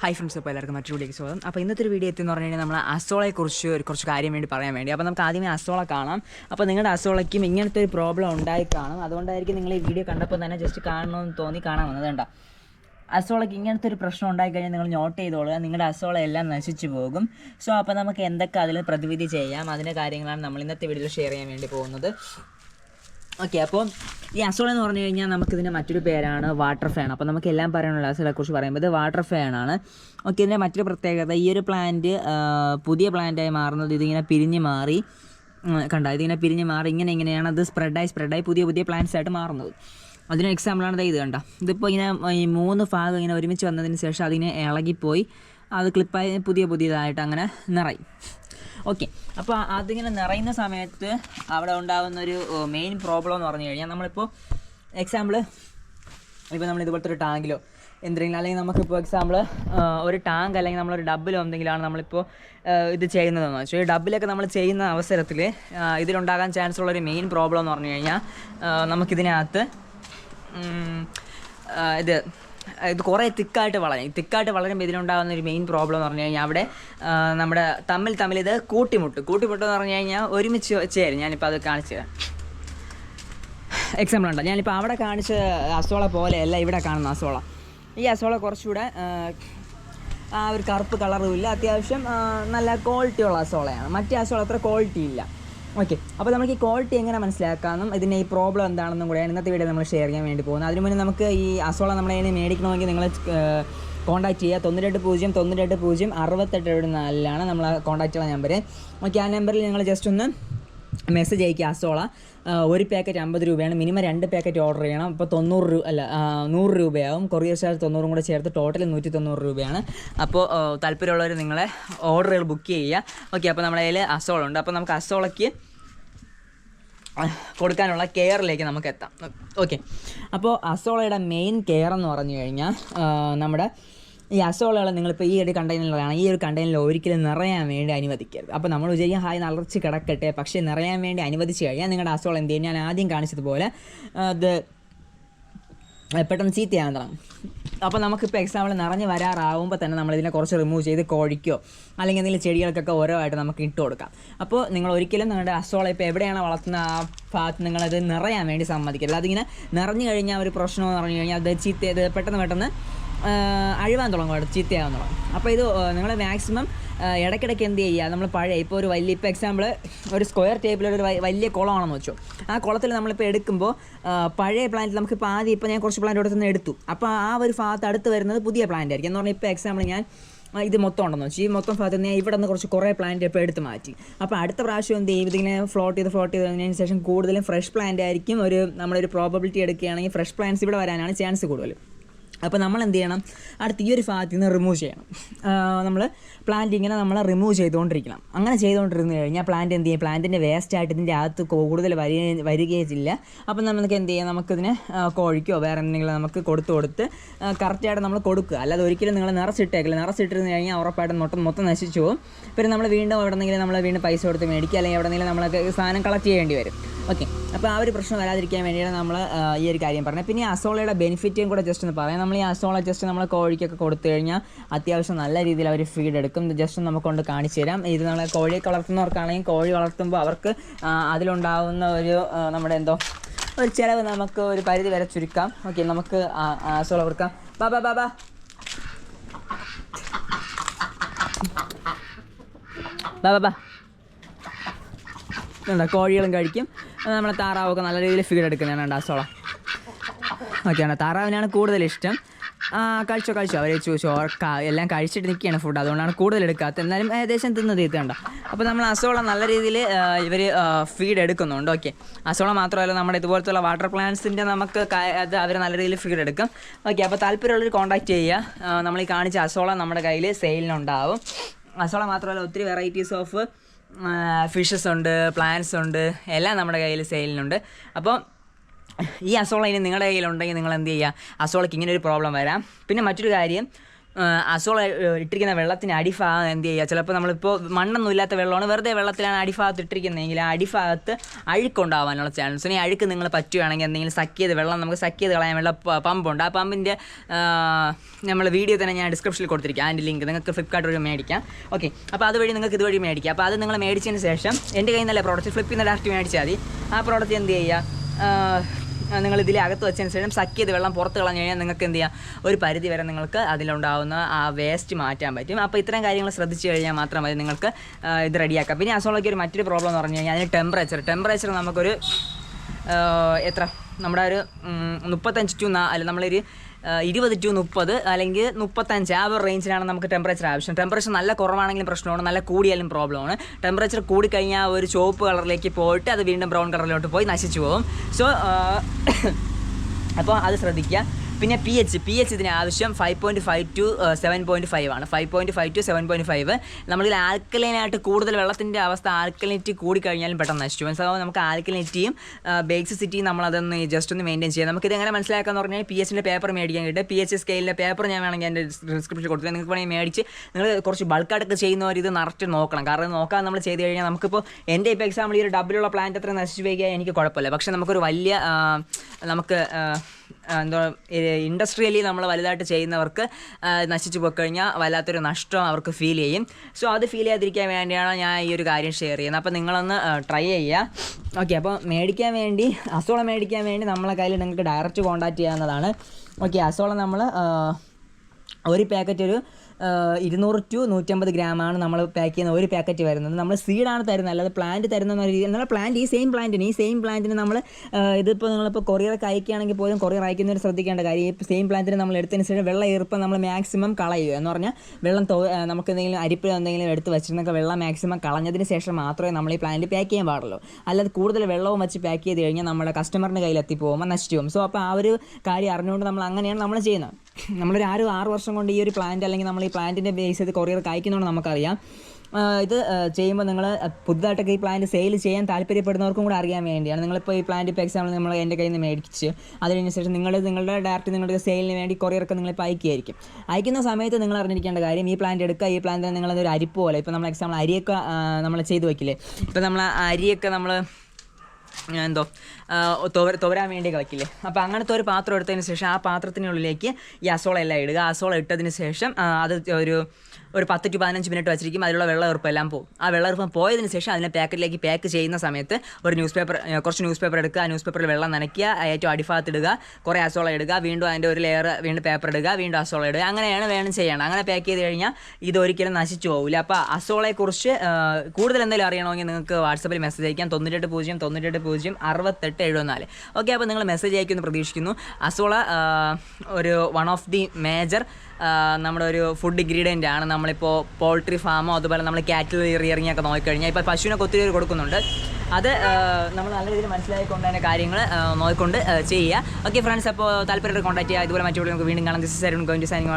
Hi friends അപ്പോൾ എല്ലാവർക്കും മറ്റൊരു സ്വാഗതം. അപ്പോൾ ഇന്നത്തെ ഒരു വീഡിയോ എത്തിയെന്ന് പറഞ്ഞു കഴിഞ്ഞാൽ നമ്മൾ അസോളയെക്കുറിച്ച് ഒരു കുറച്ച് കാര്യം വേണ്ടി പറയാൻ വേണ്ടി. അപ്പോൾ നമുക്ക് ആദ്യമേ അസോള കാണാം. അപ്പോൾ നിങ്ങളുടെ അസോളയ്ക്കും ഇങ്ങനത്തെ ഒരു പ്രോബ്ലം ഉണ്ടായി കാണും. അതുകൊണ്ടായിരിക്കും നിങ്ങൾ ഈ വീഡിയോ കണ്ടപ്പോൾ തന്നെ ജസ്റ്റ് കാണണമെന്ന് തോന്നി കാണാൻ വന്നത് വേണ്ട അസോളയ്ക്ക് ഇങ്ങനത്തെ ഒരു പ്രശ്നം ഉണ്ടായിക്കഴിഞ്ഞാൽ നിങ്ങൾ നോട്ട് ചെയ്തോളുക. നിങ്ങളുടെ അസോള എല്ലാം നശിച്ചു പോകും. സോ അപ്പോൾ നമുക്ക് എന്തൊക്കെ അതിൽ പ്രതിവിധി ചെയ്യാം? അതിന്റെ കാര്യങ്ങളാണ് നമ്മൾ ഇന്നത്തെ വീഡിയോയിൽ ഷെയർ ചെയ്യാൻ വേണ്ടി പോകുന്നത്. ഓക്കെ അപ്പോൾ ഈ അസോൾ എന്ന് പറഞ്ഞു കഴിഞ്ഞാൽ നമുക്കിതിന്റെ മറ്റൊരു പേരാണ് വാട്ടർ ഫാൻ അപ്പോൾ നമുക്ക് എല്ലാം പറയാനുള്ള അസോളെ കുറിച്ച് പറയുമ്പോൾ ഇത് വാട്ടർ ഫാൻ ആണ്. ഓക്കെ ഇതിന്റെ മറ്റൊരു പ്രത്യേകത ഈ ഒരു പ്ലാന്റ് പുതിയ പ്ലാന്റായി മാറുന്നത് ഇതിങ്ങനെ പിരിഞ്ഞ് മാറി കണ്ടാൽ കണ്ടോ? ഇതിങ്ങനെ പിരിഞ്ഞ് മാറി ഇങ്ങനെ ഇങ്ങനെയാണ് അത് സ്പ്രെഡായി സ്പ്രെഡായി പുതിയ പുതിയ പ്ലാന്റ്സ് ആയിട്ട് മാറുന്നത്. അതിന് എക്സാമ്പിളാണ് ഇത് കണ്ട? ഇതിപ്പോൾ ഇങ്ങനെ ഈ മൂന്ന് ഭാഗം ഇങ്ങനെ ഒരുമിച്ച് വന്നതിന് ശേഷം അതിനെ ഇളകിപ്പോയി അത് ക്ലിപ്പായി പുതിയ പുതിയതായിട്ട് അങ്ങനെ നിറയും. ഓക്കെ. അപ്പോൾ അതിങ്ങനെ നിറയുന്ന സമയത്ത് അവിടെ ഉണ്ടാകുന്ന ഒരു മെയിൻ പ്രോബ്ലം എന്ന് പറഞ്ഞു കഴിഞ്ഞാൽ നമ്മളിപ്പോൾ എക്സാമ്പിൾ ഇപ്പോൾ നമ്മൾ ഇതുപോലത്തെ ഒരു ടാങ്കിലോ എന്തെങ്കിലും അല്ലെങ്കിൽ നമുക്കിപ്പോൾ എക്സാമ്പിൾ ഒരു ടാങ്ക് അല്ലെങ്കിൽ നമ്മളൊരു ഡബിലോ എന്തെങ്കിലുമാണ് നമ്മളിപ്പോൾ ഇത് ചെയ്യുന്നതെന്ന് വെച്ചാൽ ഈ ഡബിലൊക്കെ നമ്മൾ ചെയ്യുന്ന അവസരത്തിൽ ഇതിലുണ്ടാകാൻ ചാൻസ് ഉള്ള ഒരു മെയിൻ പ്രോബ്ലം എന്ന് പറഞ്ഞു കഴിഞ്ഞാൽ നമുക്കിതിനകത്ത് ഇത് ഇത് കുറേ തിക്കായിട്ട് വളരും തിക്കായിട്ട് വളരുമ്പോൾ ഇതിലുണ്ടാകുന്ന ഒരു മെയിൻ പ്രോബ്ലം എന്ന് പറഞ്ഞു കഴിഞ്ഞാൽ അവിടെ നമ്മുടെ തമ്മിൽ തമ്മിൽ ഇത് കൂട്ടിമുട്ട്. എന്ന് പറഞ്ഞു കഴിഞ്ഞാൽ ഒരുമിച്ച് ചേരും ഞാനിപ്പോൾ അത് കാണിച്ചു തരാം. എക്സാമ്പിൾ ഉണ്ടോ? ഞാനിപ്പോൾ അവിടെ കാണിച്ച അസോള പോലെയല്ല ഇവിടെ കാണുന്ന അസോള. ഈ അസോള കുറച്ചുകൂടെ ആ ഒരു കറുപ്പ് കളറും ഇല്ല. അത്യാവശ്യം നല്ല ക്വാളിറ്റി ഉള്ള അസോളയാണ്. മറ്റേ അസോള അത്ര ക്വാളിറ്റി ഇല്ല. ഓക്കെ അപ്പോൾ നമുക്ക് ഈ ക്വാളിറ്റി എങ്ങനെ മനസ്സിലാക്കാമെന്നും ഇതിന്റെ ഈ പ്രോബ്ലം എന്താണെന്നും കൂടെയാണ് ഇന്നത്തെ വീഡിയോ നമ്മൾ ഷെയർ ചെയ്യാൻ വേണ്ടി പോകുന്നത്. അതിനു മുന്നേ നമുക്ക് ഈ അസോള നമ്മളതിനെ മേടിക്കണമെങ്കിൽ നിങ്ങൾ കോൺടാക്ട് ചെയ്യുക. തൊണ്ണൂറ്റെട്ട് പൂജ്യം തൊണ്ണൂറ്റെട്ട് പൂജ്യം അറുപത്തെട്ട് എഴുപത് നാലിലാണ് നമ്മൾ ചെയ്യുന്ന നമ്പർ ഓക്കെ ആ നമ്പറിൽ നിങ്ങൾ ജസ്റ്റ് ഒന്ന് മെസ്സേജ് അയക്കുക അസോള. ഒരു പാക്കറ്റ് അമ്പത് രൂപയാണ്. മിനിമം രണ്ട് പാക്കറ്റ് ഓർഡർ ചെയ്യണം. അപ്പോൾ തൊണ്ണൂറ് രൂപ അല്ല നൂറ് രൂപയാവും. കൊറിയർ ചാർജ് തൊണ്ണൂറും കൂടെ ചേർത്ത് ടോട്ടൽ നൂറ്റി തൊണ്ണൂറ് രൂപയാണ് അപ്പോൾ താല്പര്യമുള്ളവർ നിങ്ങളെ ഓർഡറുകൾ ബുക്ക് ചെയ്യുക. ഓക്കെ അപ്പോൾ നമ്മുടെ കയ്യിൽ അസോള ഉണ്ട്. അപ്പോൾ നമുക്ക് അസോളയ്ക്ക് കൊടുക്കാനുള്ള കെയറിലേക്ക് നമുക്ക് എത്താം ഓക്കെ. അപ്പോൾ അസോളയുടെ മെയിൻ കെയർ എന്ന് പറഞ്ഞു കഴിഞ്ഞാൽ നമ്മുടെ ഈ അസോളകൾ നിങ്ങളിപ്പോൾ ഈ ഒരു കണ്ടെയ്നറിലാണ് ഈ ഒരു കണ്ടെയ്നറിൽ ഒരിക്കലും നിറയാൻ വേണ്ടി അനുവദിക്കരുത്. അപ്പോൾ നമ്മൾ വിചാരിക്കും ഹായ് നിറച്ച് കിടക്കട്ടെ. പക്ഷേ നിറയാൻ വേണ്ടി അനുവദിച്ച് കഴിഞ്ഞാൽ നിങ്ങളുടെ അസോള എന്ത് ചെയ്യും ഞാൻ ആദ്യം കാണിച്ചതുപോലെ അത് പെട്ടെന്ന് ചീത്തയാകാൻ തുടങ്ങും. അപ്പോൾ നമുക്കിപ്പോൾ എക്സാമ്പിൾ നിറഞ്ഞ് വരാറാവുമ്പോൾ തന്നെ നമ്മളിതിനെ കുറച്ച് റിമൂവ് ചെയ്ത് കോഴിക്കോ അല്ലെങ്കിൽ എന്തെങ്കിലും ചെടികൾക്കൊക്കെ ഓരോ ആയിട്ട് നമുക്ക് ഇട്ട് കൊടുക്കാം. അപ്പോൾ നിങ്ങൾ ഒരിക്കലും നിങ്ങളുടെ അസോള ഇപ്പോൾ എവിടെയാണ് വളർത്തുന്ന ആ ഭാഗത്ത് നിങ്ങളത് നിറയാൻ വേണ്ടി സമ്മതിക്കരുത്. അതിങ്ങനെ നിറഞ്ഞു കഴിഞ്ഞാൽ ഒരു പ്രശ്നമെന്ന് പറഞ്ഞു കഴിഞ്ഞാൽ അത് ചീത്ത പെട്ടെന്ന് പെട്ടെന്ന് അഴുവാൻ തുടങ്ങും അവിടെ ചീത്തയാകാൻ തുടങ്ങും. അപ്പോൾ ഇത് നിങ്ങൾ മാക്സിമം ഇടയ്ക്കിടയ്ക്ക് എന്ത് ചെയ്യുക? നമ്മൾ പഴയ ഇപ്പോൾ ഒരു വലിയ ഇപ്പോൾ എക്സാമ്പിൾ ഒരു സ്ക്വയർ ടേബിളിൽ ഒരു വലിയ കുളമാണെന്ന് വെച്ചോ. ആ കുളത്തിൽ നമ്മളിപ്പോൾ എടുക്കുമ്പോൾ പഴയ പ്ലാന്റ് നമുക്കിപ്പോൾ ആദ്യം ഇപ്പോൾ ഞാൻ കുറച്ച് പ്ലാന്റ് എടുത്ത് എടുത്തു. അപ്പോൾ ആ ഒരു ഭാഗത്ത് അടുത്ത് വരുന്നത് പുതിയ പ്ലാന്റ് ആയിരിക്കും. എന്ന് പറഞ്ഞാൽ ഇപ്പോൾ എക്സാമ്പിൾ ഞാൻ ഇത് മൊത്തം ഉണ്ടെന്ന് വെച്ചു. ഈ മൊത്തം ഭാഗത്ത് ഞാൻ ഇവിടെ നിന്ന് കുറച്ച് കുറേ പ്ലാന്റ് ഇപ്പോൾ എടുത്ത് മാറ്റി. അപ്പോൾ അടുത്ത പ്രാവശ്യം എന്ത് ചെയ്യും? ഇതിങ്ങനെ ഫ്ലോട്ട് ചെയ്ത് ഫ്ലോട്ട് ചെയ്തതിന് ശേഷം കൂടുതലും ഫ്രഷ് പ്ലാന്റ് ആയിരിക്കും ഒരു നമ്മളൊരു പ്രോബബിലിറ്റി എടുക്കുകയാണെങ്കിൽ ഫ്രഷ് പ്ലാന്റ്സ് ഇവിടെ വരാനാണ് ചാൻസ് കൂടുതൽ അപ്പോൾ നമ്മൾ എന്ത് ചെയ്യണം അടുത്ത് ഈ ഒരു ഭാഗത്ത് നിന്ന് റിമൂവ് ചെയ്യണം നമ്മൾ പ്ലാന്റ് ഇങ്ങനെ നമ്മൾ റിമൂവ് ചെയ്തുകൊണ്ടിരിക്കണം അങ്ങനെ ചെയ്തുകൊണ്ടിരുന്ന് കഴിഞ്ഞാൽ പ്ലാന്റ് എന്ത് ചെയ്യും? പ്ലാന്റിന്റെ വേസ്റ്റ് ആയിട്ട് ഇതിന്റെ അകത്ത് കൂടുതൽ വരി വരികയില്ല. അപ്പോൾ നമുക്ക് എന്ത് ചെയ്യാം? നമുക്കിതിനെ കോഴിക്കോ വേറെ എന്തെങ്കിലും നമുക്ക് കൊടുത്ത് കൊടുത്ത് കറക്റ്റായിട്ട് നമ്മൾ കൊടുക്കുക. അല്ലാതെ ഒരിക്കലും നിങ്ങൾ നിറച്ചിട്ടേക്കില്ല. നിറച്ചിട്ടിരുന്ന് കഴിഞ്ഞാൽ ഉറപ്പായിട്ട് മൊത്തം മൊത്തം നശിച്ചു പോകും. പിന്നെ നമ്മൾ വീണ്ടും എവിടെന്നെങ്കിലും നമ്മൾ വീണ്ടും പൈസ കൊടുത്ത് മേടിക്കുക. അല്ലെങ്കിൽ എവിടെന്നെങ്കിലും നമ്മളൊക്കെ സാധനം കളക്ട് ചെയ്യേണ്ടി വരും. ഓക്കെ അപ്പോൾ ആ ഒരു പ്രശ്നം വരാതിരിക്കാൻ വേണ്ടിയാണ് നമ്മൾ ഈ ഒരു കാര്യം പറഞ്ഞത്. പിന്നെ അസോളയുടെ ബെനിഫിറ്റും കൂടെ ജസ്റ്റ് ഒന്ന് പറയാം. നമ്മൾ ഈ അസോള ജസ്റ്റ് നമ്മൾ കോഴിക്കൊക്കെ കൊടുത്തു കഴിഞ്ഞാൽ അത്യാവശ്യം നല്ല രീതിയിൽ അവർ ഫീഡ് എടുക്കും. ജസ്റ്റ് നമുക്ക് കൊണ്ട് കാണിച്ചു തരാം. ഇത് നമ്മൾ കോഴിയൊക്കെ വളർത്തുന്നവർക്കാണെങ്കിൽ കോഴി വളർത്തുമ്പോൾ അവർക്ക് അതിലുണ്ടാവുന്ന ഒരു നമ്മുടെ എന്തോ ഒരു ചിലവ് നമുക്ക് ഒരു പരിധി വരെ ചുരുക്കാം. ഓക്കെ നമുക്ക് അസോള കൊടുക്കാം. ബാബാ ബാബാ ബാബാ ബാ. എന്താ കോഴികളും കഴിക്കും. നമ്മളെ താറാവൊക്കെ നല്ല രീതിയിൽ ഫീഡ് എടുക്കുന്നതാണ് ഡാസോള ഓക്കെയാണ് താറാവിനാണ് കൂടുതൽ ഇഷ്ടം. കഴിച്ചോ കഴിച്ചോ. അവർ ഓർക്ക എല്ലാം കഴിച്ചിട്ട് നിൽക്കുകയാണ് ഫുഡ് അതുകൊണ്ടാണ് കൂടുതൽ എടുക്കാത്തത്. എന്നാലും ഏകദേശം തിന്ന് തീർത്തുണ്ട് അപ്പോൾ നമ്മൾ അസോള നല്ല രീതിയിൽ ഇവർ ഫീഡ് എടുക്കുന്നുണ്ട്. ഓക്കെ അസോള മാത്രമല്ല നമ്മുടെ ഇതുപോലത്തുള്ള വാട്ടർ പ്ലാന്റ്സിന്റെ നമുക്ക് അത് അവർ നല്ല രീതിയിൽ ഫീഡ് എടുക്കും. ഓക്കെ അപ്പോൾ താല്പര്യമുള്ളവർ കോൺടാക്ട് ചെയ്യുക. നമ്മൾ ഈ കാണിച്ച അസോള നമ്മുടെ കയ്യിൽ സെയിലിനുണ്ടാവും അസോള മാത്രമല്ല ഒത്തിരി വെറൈറ്റീസ് ഓഫ് ഫിഷസ് ഉണ്ട് പ്ലാന്റ്സ് ഉണ്ട് എല്ലാം നമ്മുടെ കയ്യിൽ സെയിലിനുണ്ട് അപ്പോൾ ഈ അസോള ഇനി നിങ്ങളുടെ കയ്യിലുണ്ടെങ്കിൽ നിങ്ങൾ എന്ത് ചെയ്യുക? അസോളയ്ക്ക് ഇങ്ങനെ ഒരു പ്രോബ്ലം വരാം. പിന്നെ മറ്റൊരു കാര്യം അസോള ഇട്ടിരിക്കുന്ന വെള്ളത്തിന് അടിഭാഗം എന്ത് ചെയ്യുക? ചിലപ്പോൾ നമ്മളിപ്പോൾ മണ്ണൊന്നും ഇല്ലാത്ത വെള്ളമാണ്. വെറുതെ വെള്ളത്തിലാണ് അടിഭാഗത്ത് ഇട്ടിരിക്കുന്നതെങ്കിൽ ആ അടിഭാഗത്ത് അഴുക്കുണ്ടാവാനുള്ള ചാൻസ് ഇനി അഴുക്ക് നിങ്ങൾ പറ്റുകയാണെങ്കിൽ എന്തെങ്കിലും സക്ക് ചെയ്ത് വെള്ളം നമുക്ക് സക്ക് ചെയ്ത് കളയാനുള്ള പമ്പുണ്ട് ആ പമ്പിന്റെ നമ്മൾ വീഡിയോ തന്നെ ഞാൻ ഡിസ്ക്രിപ്ഷനിൽ കൊടുത്തിരിക്കാം. അതിന്റെ ലിങ്ക് നിങ്ങൾക്ക് ഫ്ലിപ്കാർട്ട് വഴി മേടിക്കാം. ഓക്കെ അപ്പോൾ അതുവഴി നിങ്ങൾക്ക് ഇതുവഴി മേടിക്കാം. അപ്പോൾ അത് നിങ്ങൾ മേടിച്ചതിന് ശേഷം എന്റെ കയ്യിൽ നിന്നല്ല പ്രോഡക്റ്റ് ഫ്ലിപ്പിൽ നിന്ന് ഡയറക്റ്റ് മേടിച്ചാൽ മതി. ആ പ്രോഡക്റ്റ് എന്ത് ചെയ്യുക? നിങ്ങൾ ഇതിലകത്ത് വെച്ചതിന് ശേഷം സക്ക് ചെയ്ത് വെള്ളം പുറത്ത് കളഞ്ഞു കഴിഞ്ഞാൽ നിങ്ങൾക്ക് എന്ത് ചെയ്യാം? ഒരു പരിധി വരെ നിങ്ങൾക്ക് അതിലുണ്ടാവുന്ന ആ വേസ്റ്റ് മാറ്റാൻ പറ്റും. അപ്പോൾ ഇത്തരം കാര്യങ്ങൾ ശ്രദ്ധിച്ചു കഴിഞ്ഞാൽ മാത്രം മതി നിങ്ങൾക്ക് ഇത് റെഡിയാക്കാം. പിന്നെ അസോളയ്ക്ക് ഒരു മറ്റൊരു പ്രോബ്ലം എന്ന് പറഞ്ഞു കഴിഞ്ഞാൽ അതിന് ടെമ്പറേച്ചർ ടെമ്പറേച്ചർ നമുക്കൊരു എത്ര? നമ്മുടെ ഒരു മുപ്പത്തഞ്ച് ടു നാ അല്ല നമ്മളൊരു ഇരുപത് ടു മുപ്പത് അല്ലെങ്കിൽ മുപ്പത്തഞ്ച് ആ ഒരു റേഞ്ചിലാണ് നമുക്ക് ടെമ്പറേച്ചർ ആവശ്യം. ടെമ്പറേച്ചർ നല്ല കുറവാണെങ്കിലും പ്രശ്നമാണ് നല്ല കൂടിയാലും പ്രോബ്ലമാണ് ടെമ്പറേച്ചർ കൂടിക്കഴിഞ്ഞാൽ ഒരു ചുവപ്പ് കളറിലേക്ക് പോയിട്ട് അത് വീണ്ടും ബ്രൗൺ കളറിലോട്ട് പോയി നശിച്ചു പോകും. സോ അപ്പോൾ അത് ശ്രദ്ധിക്കുക. പിന്നെ പി എച്ച് പി എച്ച് ഇതിന് ആവശ്യം five point five to seven point five ആണ്. Five point five to seven point five നമ്മളിൽ ആൽക്കലൈനായിട്ട് കൂടുതൽ വെള്ളത്തിന്റെ അവസ്ഥ ആൽക്കലിനിറ്റി കൂടിക്കഴിഞ്ഞാലും പെട്ടെന്ന് നശിച്ചു മനസ്സിലാവും നമുക്ക് ആൽക്കലിനിറ്റിയും ബേസിസിറ്റിയും നമ്മളതൊന്ന് ജസ്റ്റ് ഒന്ന് മെയിന്റെയിൻ ചെയ്യാം. നമുക്കിത് എങ്ങനെ മനസ്സിലാക്കാന്ന് പറഞ്ഞാൽ പി എച്ചിന്റെ പേപ്പർ മേടിക്കാൻ കിട്ടും. പി എച്ച് സ്കെയിലിന്റെ പേപ്പർ ഞാൻ വേണമെങ്കിൽ എന്റെ ഡിസ്ക്രിപ്ഷൻ കൊടുത്തത് നിങ്ങൾക്ക് വേണമെങ്കിൽ മേടിച്ച് നിങ്ങൾ കുറച്ച് ബൾക്കായിട്ടൊക്കെ ചെയ്യുന്നവർ ഇത് നിറച്ച് നോക്കണം. കാരണം നോക്കാൻ നമ്മൾ ചെയ്ത് കഴിഞ്ഞാൽ നമുക്കിപ്പോൾ എന്റെ ഇപ്പോൾ എക്സാമ്പിൾ ഈ ഒരു ഡബിലുള്ള പ്ലാന്റ് അത്ര നശിച്ചു വയ്ക്കുക എനിക്ക് കുഴപ്പമില്ല. പക്ഷേ നമുക്കൊരു വലിയ നമുക്ക് എന്താ ഇൻഡസ്ട്രിയലി നമ്മൾ വലുതായിട്ട് ചെയ്യുന്നവർക്ക് നശിച്ചു പോയി കഴിഞ്ഞാൽ വല്ലാത്തൊരു നഷ്ടം അവർക്ക് ഫീൽ ചെയ്യും. സോ അത് ഫീൽ ചെയ്യാതിരിക്കാൻ വേണ്ടിയാണ് ഞാൻ ഈ ഒരു കാര്യം ഷെയർ ചെയ്യുന്നത്. അപ്പോൾ നിങ്ങളൊന്ന് ട്രൈ ചെയ്യുക ഓക്കെ അപ്പോൾ മേടിക്കാൻ വേണ്ടി അസോള മേടിക്കാൻ വേണ്ടി നമ്മളെ കയ്യിൽ നിങ്ങൾക്ക് ഡയറക്റ്റ് കോൺടാക്റ്റ് ചെയ്യാവുന്നതാണ്. ഓക്കെ അസോള നമ്മൾ ഒരു പാക്കറ്റ് ഒരു ഇരുന്നൂറ് ടു നൂറ്റമ്പത് ഗ്രാമാണ് നമ്മൾ പാക്ക് ചെയ്യുന്ന ഒരു പാക്കറ്റ് വരുന്നത്. നമ്മൾ സീഡാണ് തരുന്നത്. അല്ലാതെ പ്ലാന്റ് തരുന്ന രീതി എന്നാൽ പ്ലാന്റ് ഈ സെയിം പ്ലാന്റിന് ഈ സെയിം പ്ലാന്റിന് നമ്മൾ ഇതിപ്പോൾ നിങ്ങളിപ്പോൾ കൊറിയറൊക്കെ അയക്കുകയാണെങ്കിൽ പോലും കൊറിയർ അയക്കുന്നവർ ശ്രദ്ധിക്കേണ്ട കാര്യം ഈ സെയിം പ്ലാന്റിന് നമ്മൾ എടുത്തതിന് ശേഷം വെള്ളം ഈർപ്പം നമ്മൾ മാക്സിമം കളയുക. എന്ന് പറഞ്ഞാൽ വെള്ളം നമുക്ക് എന്തെങ്കിലും അരിപ്പ് എന്തെങ്കിലും എടുത്ത് വെച്ചിരുന്നൊക്കെ വെള്ളം മാക്സിമം കളഞ്ഞതിന് ശേഷം മാത്രമേ നമ്മൾ ഈ പ്ലാന്റ് പാക്ക് ചെയ്യാൻ പാടുള്ളൂ. അല്ലാതെ കൂടുതൽ വെള്ളവും വെച്ച് പാക്ക് ചെയ്ത് കഴിഞ്ഞാൽ നമ്മുടെ കസ്റ്റമറിന്റെ കയ്യിൽ എത്തിപ്പോകുമ്പോൾ നശിച്ചു പോകും. സോ അപ്പോൾ ആ ഒരു കാര്യം അറിഞ്ഞുകൊണ്ട് നമ്മൾ അങ്ങനെയാണ് നമ്മൾ ചെയ്യുന്നത്. നമ്മളൊരു ആറ് ആറ് വർഷം കൊണ്ട് ഈ ഒരു പ്ലാന്റ് അല്ലെങ്കിൽ നമ്മൾ ഈ പ്ലാന്റിന്റെ ബേസ് ചെയ്ത് കൊറിയർ അയക്കുന്നതുകൊണ്ട് നമുക്കറിയാം. ഇത് ചെയ്യുമ്പോൾ നിങ്ങൾ പുതുതായിട്ടൊക്കെ ഈ പ്ലാന്റ് സെയിൽ ചെയ്യാൻ താല്പര്യപ്പെടുന്നവർക്കും കൂടെ അറിയാൻ വേണ്ടിയാണ്. നിങ്ങളിപ്പോൾ ഈ പ്ലാന്റ് ഇപ്പോൾ എക്സാമ്പിൾ നമ്മൾ എന്റെ കയ്യിൽ നിന്ന് മേടിച്ച് അതിനനുസരിച്ച് നിങ്ങൾ നിങ്ങളുടെ ഡയറക്റ്റ് നിങ്ങളുടെ സെയിലിന് വേണ്ടി കൊറിയറൊക്കെ നിങ്ങളിപ്പോൾ അയക്കുകയായിരിക്കും അയക്കുന്ന സമയത്ത് നിങ്ങൾ അറിഞ്ഞിരിക്കേണ്ട കാര്യം ഈ പ്ലാന്റ് എടുക്കുക ഈ പ്ലാന്റ് നിങ്ങളതൊരു അരിപ്പ് പോലെ. ഇപ്പോൾ നമ്മൾ എക്സാമ്പിൾ അരിയൊക്കെ നമ്മൾ ചെയ്തു വയ്ക്കില്ലേ ഇപ്പോൾ നമ്മൾ അരിയൊക്കെ നമ്മൾ എന്തോ തുവര തുവരാൻ വേണ്ടി കളിക്കില്ലേ? അപ്പോൾ അങ്ങനത്തെ ഒരു പാത്രം എടുത്തതിന് ശേഷം ആ പാത്രത്തിനുള്ളിലേക്ക് ഈ അസോള എല്ലാം ഇടുക. അസോള ഇട്ടതിന് ശേഷം അത് ഒരു ഒരു പത്ത് ടു പതിനഞ്ച് മിനിറ്റ് വെച്ചിരിക്കും. അതിലുള്ള വെള്ളമെറുപ്പം എല്ലാം പോകും. ആ വെള്ളമെറുപ്പം പോയതിന് ശേഷം അതിനെ പാക്കറ്റിലേക്ക് പാക്ക് ചെയ്യുന്ന സമയത്ത് ഒരു ന്യൂസ് പേപ്പർ കുറച്ച് ന്യൂസ് പേപ്പർ എടുക്കുക. ആ ന്യൂസ് പേപ്പറിൽ വെള്ളം നനയ്ക്കുക. ഏറ്റവും അടിഭാഗത്ത് ഇടുക കുറേ അസോള ഇടുക. വീണ്ടും അതിന്റെ ഒരു ലെയർ വീണ്ടും പേപ്പർ ഇടുക. വീണ്ടും അസോള ഇടുക. അങ്ങനെയാണ് വേണം ചെയ്യണം. അങ്ങനെ പാക്ക് ചെയ്ത് കഴിഞ്ഞാൽ ഇത് ഒരിക്കലും നശിച്ചു പോകില്ല അപ്പോൾ അസോളയെക്കുറിച്ച് കൂടുതൽ എന്തെങ്കിലും അറിയണമെങ്കിൽ നിങ്ങൾക്ക് വാട്സപ്പിൽ മെസ്സേജ് അയക്കാം. തൊണ്ണൂറ്റെട്ട് പൂജ്യം തൊണ്ണൂറ്റെട്ട് പൂജ്യം അറുപത്തെട്ട് എഴുപത്തിനാല്. ഓക്കെ അപ്പോൾ നിങ്ങൾ മെസ്സേജ് അയക്കുമെന്ന് പ്രതീക്ഷിക്കുന്നു. അസോള ഒരു വൺ ഓഫ് ദി മേജർ നമ്മുടെ ഒരു ഫുഡ് ഇൻഗ്രീഡിയന്റ് ആണ്. നമ്മളിപ്പോൾ പോൾട്രി ഫാമോ അതുപോലെ നമ്മൾ കാറ്റിൽ റിയറിങ് ഒക്കെ നോക്കിക്കഴിഞ്ഞാൽ ഇപ്പോൾ പശുവിനൊക്കെ ഒത്തിരി പേര് കൊടുക്കുന്നുണ്ട്. അത് നമ്മൾ നല്ല രീതിയിൽ മനസ്സിലാക്കിക്കൊണ്ട് തന്നെ കാര്യങ്ങൾ നോക്കിക്കൊണ്ട് ചെയ്യുക. ഓക്കെ ഫ്രണ്ട്സ് അപ്പോൾ താല്പര്യമായിട്ട് കോൺടാക്ട് ചെയ്യുക. ഇതുപോലെ മറ്റുള്ള നമുക്ക് വീണ്ടും കാണാം. This is going to signing